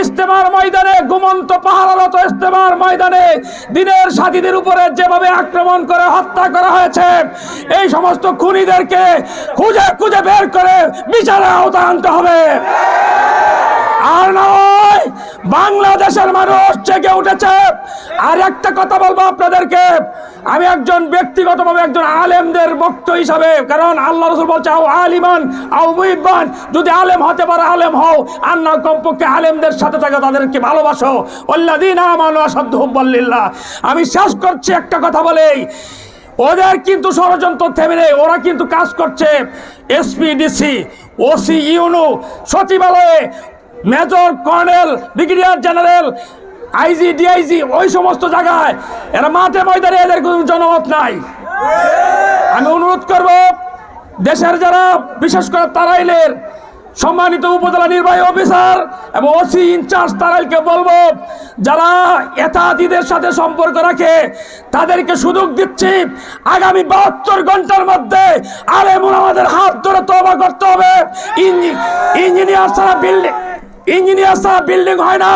ইস্তেমার ময়দানে, ঘুমন্ত পাহারারত ইস্তেমার ময়দানে দিনের সাথীদের উপরে যেভাবে আক্রমণ করে হত্যা করা হয়েছে, এই সমস্ত খুনিদেরকে খুঁজে খুঁজে বের করে বিচারে আওতা আনতে হবে। আর নয়, বাংলাদেশের মানুষ জেগে উঠেছে। আর একটা কথা বলব আপনাদেরকে। আমি একজন ব্যক্তিগতভাবে একজন আলেমদের বক্ত হিসাবে, কারণ আল্লাহ রসুল বলছে, আও আলিমান, আও মুহিব্বান। যদি আলেম হতে পারে, আলেম হও। আর না, কমপক্ষে আলেমদের সাথে থাকো, তাদেরকে ভালোবাসো। আমানু আসাধ্য হুব্বাল্লিল্লাহ আমি শেষ করছি একটা কথা বলেই ওদের কিন্তু ষড়যন্ত্র থেমে নেই, ওরা কিন্তু কাজ করছে। এসপিডিসি, ওসি, ইউনু, সচিবালয়ে major colonel, brigadier general, IG, DIG, ওই সমস্ত জায়গায়। এরা মাঠে ময়দানে এদের কোনো জনমত নাই। আমি অনুরোধ করব, দেশের যারা, বিশেষ করে তারাইলের সম্মানিত উপজেলা নির্বাহী অফিসার এবং ওসি ইনচার্জ তারাইলকে বলব, যারা এতাদিদের সাথে সম্পর্ক রাখে, তাদেরকে সুযোগ দিচ্ছি, আগামী বাহাত্তর ঘণ্টার মধ্যে আলেমুল আমাদের হাত ধরে তবা করতে হবে। ইঞ্জি- ইঞ্জিনিয়ার ছাড়া বিল্ডিং ইঞ্জিনিয়ার ছাড়া বিল্ডিং হয় না,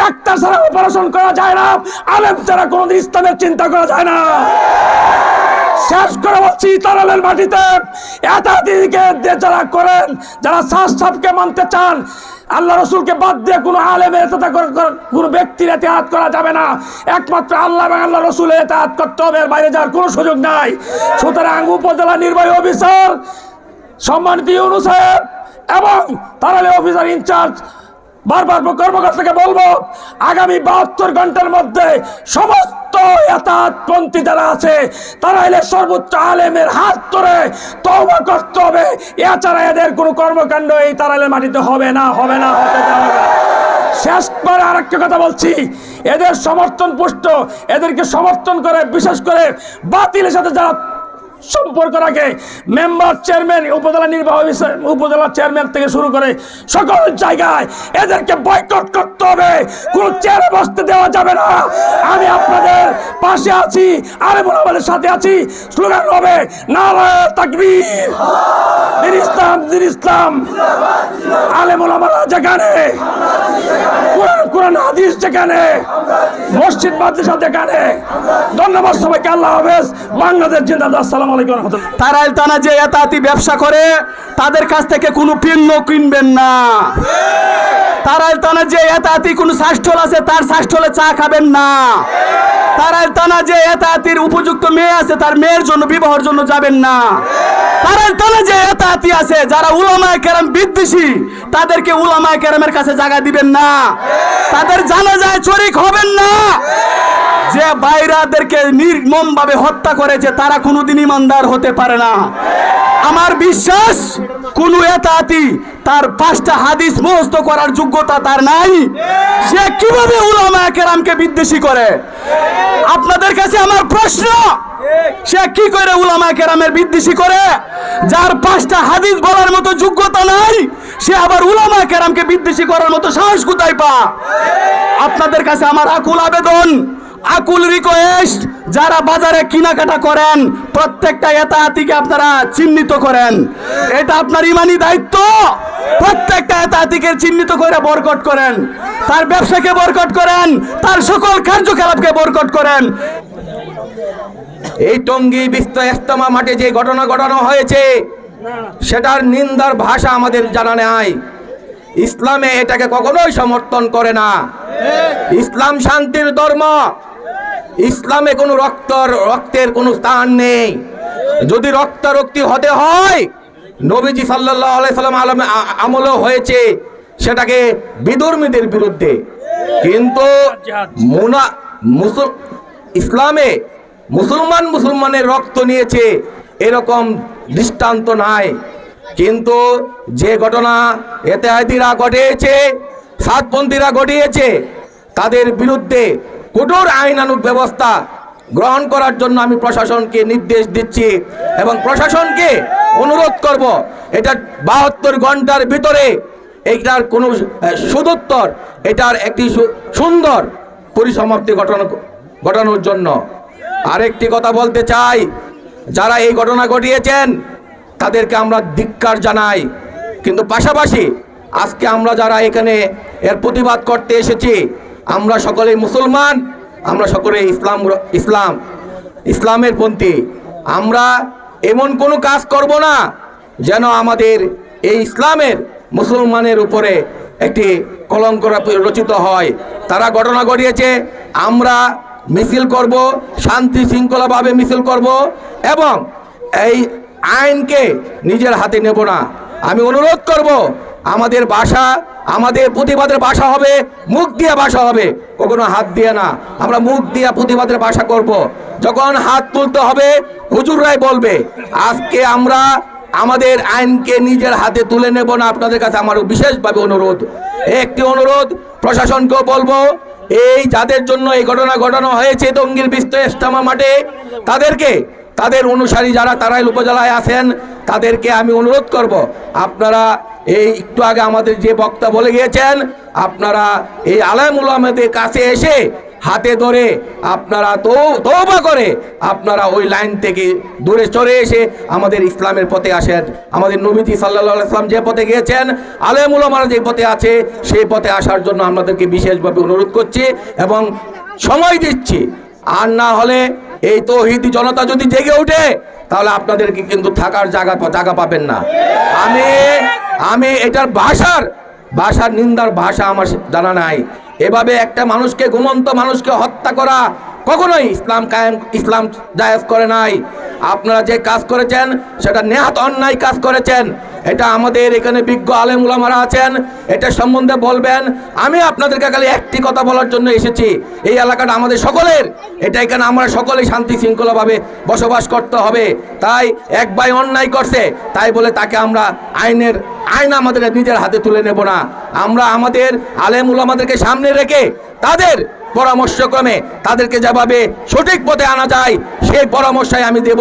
ডাক্তার ছাড়া অপারেশন করা যায় না, আলেম ছাড়া কোনোদিন ইসলামের চিন্তা করা যায় না। শেষ করে বলছি, তারালের মাটিতে এতাদিকে যারা করেন, যারা শ্বাস সাপকে মানতে চান, আল্লাহ রসুলকে বাদ দিয়ে কোনো আলেমের এতে কোনো ব্যক্তির এতেহাত করা যাবে না। একমাত্র আল্লাহ এবং আল্লাহ রসুলের এতেহাত করতে হবে বাইরে যাওয়ার কোনো সুযোগ নাই। সুতরাং উপজেলা নির্বাহী অফিসার সম্মানিত ইউনু সাহেব এবং তারালে অফিসার ইনচার্জ বারবার কর্মকর্তাকে বলব, আগামী বাহাত্তর ঘণ্টার মধ্যে সমস্ত পন্থী যারা আছে, তারা এলে সর্বোচ্চ আলেমের হাত ধরে তওবা করতে হবে এছাড়া এদের কোনো কর্মকাণ্ড এই তারালের মাটিতে হবে না হবে না হতে দেওয়া। শেষবার আর একটা কথা বলছি, এদের সমর্থন পুষ্ট, এদেরকে সমর্থন করে, বিশেষ করে বাতিলের সাথে যারা সম্পর্ক রাখে মেম্বার, চেয়ারম্যান, উপজেলা নির্বাহী উপজেলা চেয়ারম্যান থেকে শুরু করে সকল জায়গায় এদেরকে বয়কট করতে হবে। কোন চেয়ারে বসতে দেওয়া যাবে না। আমি আপনাদের পাশে আছি, আরে আমাদের সাথে আছি। স্লোগান হবে, নারায় তাকবীর। ইসলাম ইসলাম। যেখানে, কোরআন হাদিস যেখানে, মসজিদ, মাদ্রাসা যেখানে, ধন্যবাদ সবাইকে, আল্লাহ হাফেজ। বাংলাদেশ জিন্দাবাদ, আসসালামু আলাইকুম যে এতাতি ব্যবসা করে, তাদের কাছ থেকে কোনো পণ্য কিনবেন না। তারাই তানা যে এতাতি কোনো শাসঠল আছে, তার শাসঠলে চা খাবেন না। তারাই তানা যে এতাতির উপযুক্ত মেয়ে আছে, তার মেয়ের জন্য, বিবাহের জন্য যাবেন না। তারাই তানা যে এতাতি আছে, যারা উলামায় কেরাম বিদ্বেষী, তাদেরকে উলামায় কেরামের কাছে জায়গা দিবেন না। তাদের জানা যায় চরিক হবেন না। যে বাইরাদেরকে নির্মম ভাবে হত্যা করেছে, তারা কোনোদিন ইমানদার হতে পারে না। আমার বিশ্বাস, কোন এতাতি তার পাঁচটা হাদিস মুখস্থ করার যোগ্যতা তার নাই। সে কীভাবে উলামা কেরামকে বিদ্বেষী করে? আপনাদের কাছে আমার প্রশ্ন, সে কি করে উলামা কেরামের বিদ্বেষী করে? যার পাঁচটা হাদিস বলার মতো যোগ্যতা নাই, সে আবার উলামা কেরামকে বিদ্বেষী করার মতো সাহস কোথায় পা আপনাদের কাছে আমার আকুল আবেদন আকুল রিকোয়েস্ট যারা বাজারে কেনাকাটা করেন, প্রত্যেকটা এতাহাতিকে আপনারা চিহ্নিত করেন। এটা আপনার ইমানি দায়িত্ব। প্রত্যেকটা এতাহাতিকে চিহ্নিত করে বরকট করেন। তার ব্যবসাকে বরকট করেন। তার সকল কার্যকলাপকে বরকট করেন। এই টঙ্গি বিস্ত ইস্তেমা মাঠে যে ঘটনা ঘটানো হয়েছে, সেটার নিন্দার ভাষা আমাদের জানা নেই। ইসলামে এটাকে কখনোই সমর্থন করে না। ইসলাম শান্তির ধর্ম। ইসলামে কোনো রক্ত, রক্তের কোনো স্থান নেই। যদি রক্তারক্তি হতে হয়, নবীজি সাল্লাহ আলাইসাল্লাম আলমে আমলও হয়েছে সেটাকে বিধর্মীদের বিরুদ্ধে। কিন্তু ইসলামে মুসলমান মুসলমানের রক্ত নিয়েছে, এরকম দৃষ্টান্ত নাই। কিন্তু যে ঘটনা এতেহাদিরা ঘটিয়েছে, সাতপন্থীরা ঘটিয়েছে, তাদের বিরুদ্ধে কঠোর আইনানুগ ব্যবস্থা গ্রহণ করার জন্য আমি প্রশাসনকে নির্দেশ দিচ্ছি এবং প্রশাসনকে অনুরোধ করব, এটা বাহাত্তর ঘণ্টার ভিতরে এইটার কোনো সুদুত্তর, এটার একটি সুন্দর পরিসমাপ্তি ঘটনা, ঘটানোর জন্য। আরেকটি কথা বলতে চাই, যারা এই ঘটনা ঘটিয়েছেন, তাদেরকে আমরা ধিক্কার জানাই। কিন্তু পাশাপাশি আজকে আমরা যারা এখানে এর প্রতিবাদ করতে এসেছি আমরা সকলে মুসলমান, আমরা সকলে ইসলাম ইসলাম, ইসলামের পন্থী। আমরা এমন কোনো কাজ করব না যেন আমাদের এই ইসলামের মুসলমানের উপরে একটি কলঙ্ক রচিত হয়। তারা ঘটনা ঘটিয়েছে, আমরা মিছিল করব, শান্তি শৃঙ্খলাভাবে মিছিল করব এবং এই আইনকে নিজের হাতে নেব না। আমি অনুরোধ করব আমাদের বাসা আমাদের প্রতিবাদের বাসা হবে, মুখ দিয়ে বাসা হবে। কখনো হাত দিয়ে না। আমরা মুখ দিয়ে প্রতিবাদের বাসা করব। যখন হাত তুলতে হবে, হুজুররাই বলবে, আজকে আমরা আমাদের আইনকে নিজের হাতে তুলে নেব না। আপনাদের কাছে আমার বিশেষভাবে অনুরোধ। একটি অনুরোধ, প্রশাসনকেও বলব, এই যাদের জন্য এই ঘটনা ঘটানো হয়েছে টঙ্গীর বিস্ত ইস্তামা মাঠে, তাদেরকে তাদের অনুসারী যারা তারাই উপজেলায় আছেন, তাদেরকে আমি অনুরোধ করব, আপনারা এই একটু আগে আমাদের যে বক্তা বলে গিয়েছেন, আপনারা এই আলামুল আহমেদের কাছে এসে হাতে ধরে আপনারা তৌবা করে আপনারা ওই লাইন থেকে দূরে চলে এসে আমাদের ইসলামের পথে আসেন। আমাদের নবীজি সাল্লাহ ইসলাম যে পথে গিয়েছেন, আলেমুল আমারা যে পথে আছে, সেই পথে আসার জন্য আপনাদেরকে বিশেষভাবে অনুরোধ করছি এবং সময় দিচ্ছি। আর না হলে এই তৌহিদি জনতা যদি জেগে ওঠে, তাহলে আপনাদেরকে কিন্তু থাকার জায়গা জায়গা পাবেন না। আমি আমি এটার ভাষার ভাষার নিন্দার ভাষা আমার জানা নাই। এভাবে একটা মানুষকে, ঘুমন্ত মানুষকে হত্যা করা কখনোই ইসলাম কায়েম, ইসলাম জায়েজ করে নাই। আপনারা যে কাজ করেছেন, সেটা নেহাত অন্যায় কাজ করেছেন। এটা আমাদের এখানে বিজ্ঞ আলেম উলামারা আছেন, এটা সম্বন্ধে বলবেন। আমি আপনাদেরকে খালি একটি কথা বলার জন্য এসেছি। এই এলাকাটা আমাদের সকলের। এটা এখানে আমরা সকলে শান্তি শৃঙ্খলাভাবে বসবাস করতে হবে। তাই এক ভাই অন্যায় করছে, তাই বলে তাকে আমরা আইনের আইন আমাদের নিজের হাতে তুলে নেব না। আমরা আমাদের আলেম উলামাদেরকে সামনে রেখে তাদের পরামর্শক্রমে তাদেরকে যেভাবে সঠিক পথে আনা যায়, সেই পরামর্শই আমি দেব।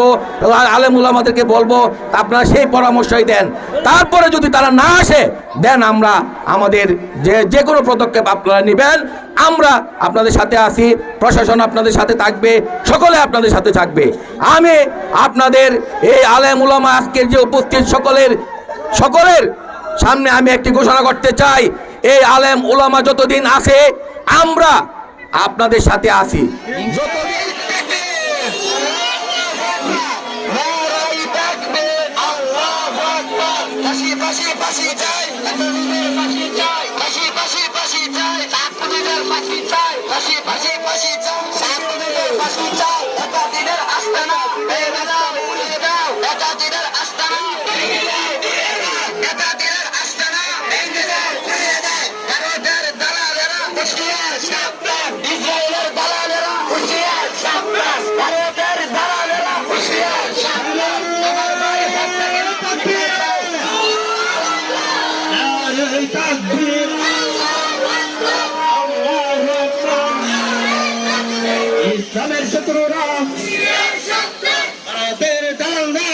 আলেমুল আমাদেরকে বলব, আপনারা সেই পরামর্শই দেন। তারপরে যদি তারা না আসে, দেন আমরা আমাদের যে যে কোনো পদক্ষেপ আপনারা নেবেন। আমরা আপনাদের সাথে আছি, প্রশাসন আপনাদের সাথে থাকবে, সকলে আপনাদের সাথে থাকবে। আমি আপনাদের এই আলেম উলামা আজকের যে উপস্থিত সকলের সকলের সামনে আমি একটি ঘোষণা করতে চাই। এই আলেম উলামা যতদিন আছে, আমরা আপনাদের সাথে আছি। Thank তাকবীর ইসলামের শত্রুরা। ভারতের দালালরা।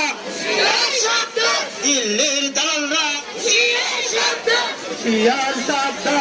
দিল্লির দালালরা। শিয়ার সাবধান